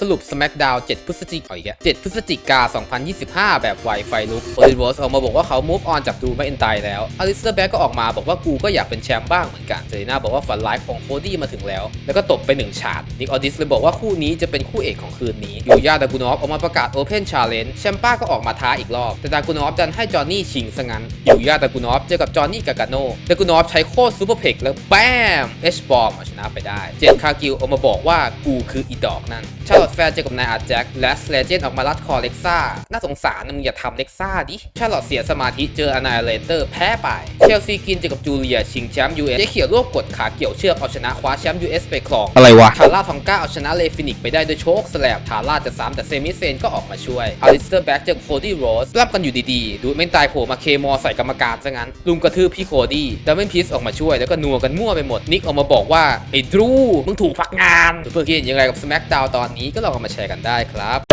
สรุป SmackDown 7 พฤศจิกายน7พฤศจิกา 2025 แบบไวไฟลุกโอลิเวอร์สออกมาบอกว่าเขา move on จากดูแม c อินไตแล้วอลิสเตอร์แบ็กก็ออกมาบอกว่ากูก็อยากเป็นแชมป์บ้างเหมือนกันเซรีน่าบอกว่าฝันร้ายของโคดี้มาถึงแล้ว แล้วก็ตบไปหนึ่งฉาดนิกออดิสเลยบอกว่าคู่นี้จะเป็นคู่เอกของคืนนี้ยูยาดากูนอฟออกมาประกาศ Open Challenge แชมป้าก็ออกมาท้าอีกรอบ แต่ดากูนอฟดันให้จอห์นนี่ชิงซะงั้นยูยาดากูนอฟเจอกับจอห์นนี่กากาโนดากูนอฟใช้โคตรซูเปอร์เพกแล้วแบมเอชบอมชนะไปได้ เจนคากิลออกมาบอกว่ากูคืออีดอกนั่นชาร์ลอตแฟร์เจอกับนายอาร์แจ็คและสเลเจนออกมารัดคอเล็กซ่า น่าสงสารนะมึงอย่าทำเล็กซ่าดิ ชาร์ลอตเสียสมาธิเจออนาเลเตอร์แพ้ไป เชลซีกินเจอกับจูเลียชิงแชมป์ US เจ๊เขียวรวบกดขาเกี่ยวเชือกเอาชนะคว้าแชมป์ US ไปครอง อะไรวะ ทาร่าทองก้าเอาชนะเลฟินิกไปได้โดยโชคสแลบทาร่าจะซ้ำแต่เซมิเซนก็ออกมาช่วยอลิสเตอร์แบ็กเจอกับโคดี้โรสรับกันอยู่ดีๆ ดูดเม่นตายโผล่มาเคมอใส่กรรมการซะงั้น ลุมกระทืบพี่โคดี้ดัมเบิลพีซออกมาช่วยแล้วก็นัวกันมั่วไปหมดนิกออกมาบอกว่าไอ้ดรูมึงถูกพักงานเพื่อนๆยังไงกับ SmackDown ตอนนี้ก็ลองเอามาแชร์กันได้ครับ